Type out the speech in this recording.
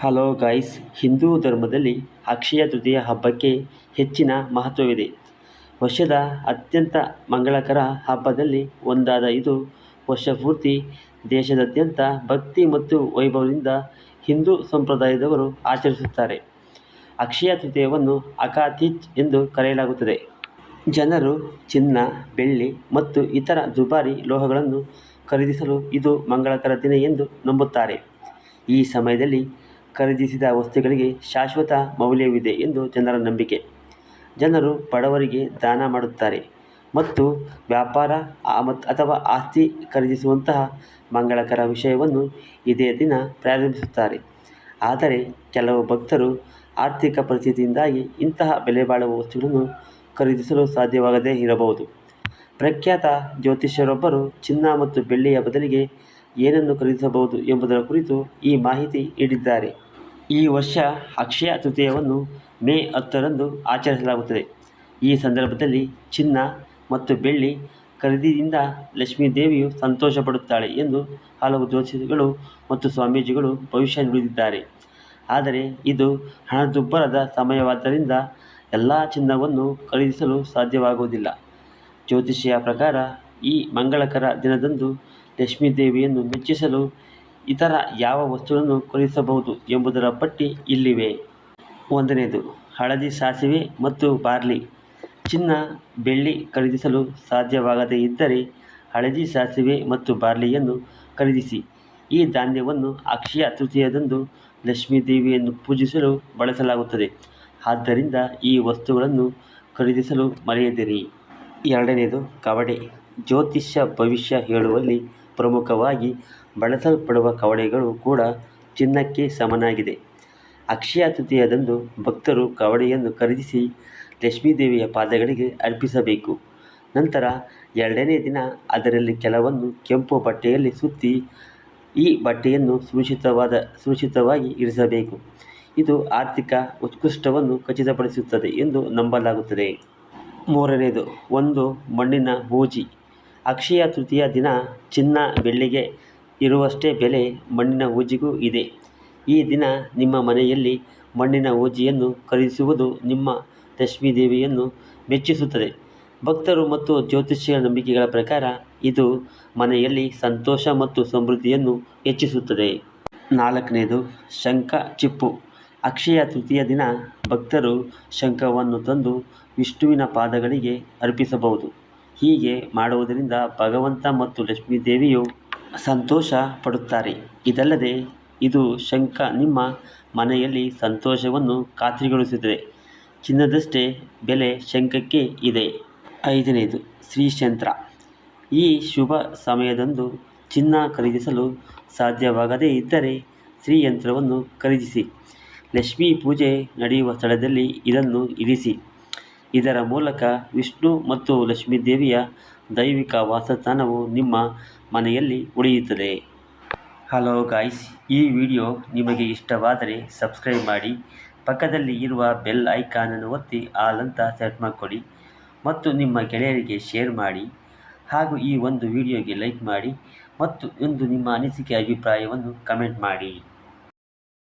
Hello guys Hindu ಧರ್ಮದಲ್ಲಿ ಅಕ್ಷಯ ತೃತೀಯ ಹಬ್ಬಕ್ಕೆ ಹೆಚ್ಚಿನ ಮಹತ್ವವಿದೆ. ವರ್ಷದ ಅತ್ಯಂತ ಮಂಗಳಕರ ಹಬ್ಬದಲ್ಲಿ ಒಂದಾದ ಇದು ವರ್ಷಪೂರ್ತಿ ದೇಶದಾದ್ಯಂತ ಭಕ್ತಿ ಮತ್ತು ವೈಭವದಿಂದ ಹಿಂದೂ ಸಂಪ್ರದಾಯದವರು ಆಚರಿಸುತ್ತಾರೆ. ಅಕ್ಷಯ ತೃತೀಯವನ್ನು ಅಕಾತಿಚ್ ಎಂದು ಕರೆಯಲಾಗುತ್ತದೆ. ಜನರು ಚಿನ್ನ, ಬೆಳ್ಳಿ ಮತ್ತು ಇತರ ದುಬಾರಿ ಲೋಹಗಳನ್ನು ಖರೀದಿಸಲು ಇದು ಮಂಗಳಕರ ದಿನ ಎಂದು ನಂಬುತ್ತಾರೆ. ಈ ಸಮಯದಲ್ಲಿ ಖರೀದಿಸಿದ ವಸ್ತುಗಳಿಗೆ ಶಾಶ್ವತ ಮೌಲ್ಯವಿದೆ ಎಂದು ಜನರ ನಂಬಿಕೆ. ಜನರು ಬಡವರಿಗೆ ದಾನ ಮಾಡುತ್ತಾರೆ ಮತ್ತು ವ್ಯಾಪಾರ ಅಥವಾ ಆಸ್ತಿ ಖರೀದಿಸುವಂತಹ ಮಂಗಳಕರ ವಿಷಯವನ್ನು ಇದೇ ದಿನ ಪ್ರಾರಂಭಿಸುತ್ತಾರೆ. ಆದರೆ ಕೆಲವು ಭಕ್ತರು ಆರ್ಥಿಕ ಪರಿಸ್ಥಿತಿಯಿಂದಾಗಿ ಇಂತಹ ಬೆಲೆಬಾಳುವ ವಸ್ತುಗಳನ್ನು ಖರೀದಿಸಲು ಸಾಧ್ಯವಾಗದೇ ಇರಬಹುದು. ಪ್ರಖ್ಯಾತ ಜ್ಯೋತಿಷ್ಯರೊಬ್ಬರು ಚಿನ್ನ ಮತ್ತು ಬೆಳ್ಳಿಯ ಬದಲಿಗೆ ಏನನ್ನು ಖರೀದಿಸಬಹುದು ಎಂಬುದರ ಕುರಿತು ಈ ಮಾಹಿತಿ ನೀಡಿದ್ದಾರೆ. ಈ ವರ್ಷ ಅಕ್ಷಯ ತೃತೀಯವನ್ನು ಮೇ ಹತ್ತರಂದು ಆಚರಿಸಲಾಗುತ್ತದೆ. ಈ ಸಂದರ್ಭದಲ್ಲಿ ಚಿನ್ನ ಮತ್ತು ಬೆಳ್ಳಿ ಖರೀದಿಯಿಂದ ಲಕ್ಷ್ಮೀ ದೇವಿಯು ಸಂತೋಷ ಸಂತೋಷಪಡುತ್ತಾಳೆ ಎಂದು ಹಲವು ಜ್ಯೋತಿಷಿಗಳು ಮತ್ತು ಸ್ವಾಮೀಜಿಗಳು ಭವಿಷ್ಯ ನುಡಿದಿದ್ದಾರೆ. ಆದರೆ ಇದು ಹಣದುಬ್ಬರದ ಸಮಯವಾದ್ದರಿಂದ ಎಲ್ಲ ಚಿನ್ನವನ್ನು ಖರೀದಿಸಲು ಸಾಧ್ಯವಾಗುವುದಿಲ್ಲ. ಜ್ಯೋತಿಷಿಯ ಪ್ರಕಾರ ಈ ಮಂಗಳಕರ ದಿನದಂದು ಲಕ್ಷ್ಮೀ ದೇವಿಯನ್ನು ಮೆಚ್ಚಿಸಲು ಇತರ ಯಾವ ವಸ್ತುಗಳನ್ನು ಖರೀದಿಸಬಹುದು ಎಂಬುದರ ಪಟ್ಟಿ ಇಲ್ಲಿವೆ. ಒಂದನೆಯದು, ಹಳದಿ ಸಾಸಿವೆ ಮತ್ತು ಬಾರ್ಲಿ. ಚಿನ್ನ, ಬೆಳ್ಳಿ ಖರೀದಿಸಲು ಸಾಧ್ಯವಾಗದೇ ಇದ್ದರೆ ಹಳದಿ ಸಾಸಿವೆ ಮತ್ತು ಬಾರ್ಲಿಯನ್ನು ಖರೀದಿಸಿ. ಈ ಧಾನ್ಯವನ್ನು ಅಕ್ಷಯ ತೃತೀಯದಂದು ಲಕ್ಷ್ಮೀದೇವಿಯನ್ನು ಪೂಜಿಸಲು ಬಳಸಲಾಗುತ್ತದೆ. ಆದ್ದರಿಂದ ಈ ವಸ್ತುಗಳನ್ನು ಖರೀದಿಸಲು ಮರೆಯದಿರಿ. ಎರಡನೆಯದು, ಕವಡೆ. ಜ್ಯೋತಿಷ್ಯ ಭವಿಷ್ಯ ಹೇಳುವಲ್ಲಿ ಪ್ರಮುಖವಾಗಿ ಬಳಸಲ್ಪಡುವ ಕವಡೆಗಳು ಕೂಡ ಚಿನ್ನಕ್ಕೆ ಸಮನಾಗಿದೆ. ಅಕ್ಷಯ ತೃತೀಯದಂದು ಭಕ್ತರು ಕವಡೆಯನ್ನು ಖರೀದಿಸಿ ಲಕ್ಷ್ಮೀದೇವಿಯ ಪಾದಗಳಿಗೆ ಅರ್ಪಿಸಬೇಕು. ನಂತರ ಎರಡನೇ ದಿನ ಅದರಲ್ಲಿ ಕೆಲವನ್ನು ಕೆಂಪು ಬಟ್ಟೆಯಲ್ಲಿ ಸುತ್ತಿ ಈ ಬಟ್ಟೆಯನ್ನು ಸುರಕ್ಷಿತವಾದ, ಸುರಕ್ಷಿತವಾಗಿ ಇರಿಸಬೇಕು. ಇದು ಆರ್ಥಿಕ ಉತ್ಕೃಷ್ಟವನ್ನು ಖಚಿತಪಡಿಸುತ್ತದೆ ಎಂದು ನಂಬಲಾಗುತ್ತದೆ. ಮೂರನೆಯದು ಒಂದು ಮಣ್ಣಿನ ಹೂಜಿ ಅಕ್ಷಯ ತೃತೀಯ ದಿನ ಚಿನ್ನ ಬೆಳ್ಳಿಗೆ ಇರುವಷ್ಟೇ ಬೆಲೆ ಮಣ್ಣಿನ ಹೂಜಿಗೂ ಇದೆ. ಈ ದಿನ ನಿಮ್ಮ ಮನೆಯಲ್ಲಿ ಮಣ್ಣಿನ ಹೂಜಿಯನ್ನು ಖರೀದಿಸುವುದು ನಿಮ್ಮ ಲಕ್ಷ್ಮೀದೇವಿಯನ್ನು ಮೆಚ್ಚಿಸುತ್ತದೆ. ಭಕ್ತರು ಮತ್ತು ಜ್ಯೋತಿಷ್ಯ ನಂಬಿಕೆಗಳ ಪ್ರಕಾರ ಇದು ಮನೆಯಲ್ಲಿ ಸಂತೋಷ ಮತ್ತು ಸಮೃದ್ಧಿಯನ್ನು ಹೆಚ್ಚಿಸುತ್ತದೆ. ನಾಲ್ಕನೇದು, ಶಂಖ ಚಿಪ್ಪು. ಅಕ್ಷಯ ತೃತೀಯ ದಿನ ಭಕ್ತರು ಶಂಖವನ್ನು ತಂದು ವಿಷ್ಣುವಿನ ಪಾದಗಳಿಗೆ ಅರ್ಪಿಸಬಹುದು. ಹೀಗೆ ಮಾಡುವುದರಿಂದ ಭಗವಂತ ಮತ್ತು ಲಕ್ಷ್ಮೀ ದೇವಿಯು ಸಂತೋಷ ಪಡುತ್ತಾರೆ. ಇದಲ್ಲದೆ ಇದು ಶಂಖ ನಿಮ್ಮ ಮನೆಯಲ್ಲಿ ಸಂತೋಷವನ್ನು ಖಾತ್ರಿಗೊಳಿಸುತ್ತದೆ. ಚಿನ್ನದಷ್ಟೇ ಬೆಲೆ ಶಂಖಕ್ಕೆ ಇದೆ. ಐದನೇದು, ಶ್ರೀಶಂತ್ರ. ಈ ಶುಭ ಸಮಯದಂದು ಚಿನ್ನ ಖರೀದಿಸಲು ಸಾಧ್ಯವಾಗದೇ ಇದ್ದರೆ ಶ್ರೀಯಂತ್ರವನ್ನು ಖರೀದಿಸಿ. ಲಕ್ಷ್ಮೀ ಪೂಜೆ ನಡೆಯುವ ಸ್ಥಳದಲ್ಲಿ ಇದನ್ನು ಇರಿಸಿ. ಇದರ ಮೂಲಕ ವಿಷ್ಣು ಮತ್ತು ಲಕ್ಷ್ಮೀದೇವಿಯ ದೈವಿಕ ವಾಸಸ್ಥಾನವು ನಿಮ್ಮ ಮನೆಯಲ್ಲಿ ಉಳಿಯುತ್ತದೆ. ಹಲೋ ಗಾಯ್ಸ್ ಈ ವಿಡಿಯೋ ನಿಮಗೆ ಇಷ್ಟವಾದರೆ ಸಬ್ಸ್ಕ್ರೈಬ್ ಮಾಡಿ, ಪಕ್ಕದಲ್ಲಿ ಇರುವ ಬೆಲ್ ಐಕಾನನ್ನು ಒತ್ತಿ ಆಲ್ ಅಂತ ಸೆಟ್ ಮಾಡಿಕೊಡಿ ಮತ್ತು ನಿಮ್ಮ ಗೆಳೆಯರಿಗೆ ಶೇರ್ ಮಾಡಿ ಹಾಗೂ ಈ ಒಂದು ವಿಡಿಯೋಗೆ ಲೈಕ್ ಮಾಡಿ ಮತ್ತು ಒಂದು ನಿಮ್ಮ ಅನಿಸಿಕೆ ಅಭಿಪ್ರಾಯವನ್ನು ಕಮೆಂಟ್ ಮಾಡಿ.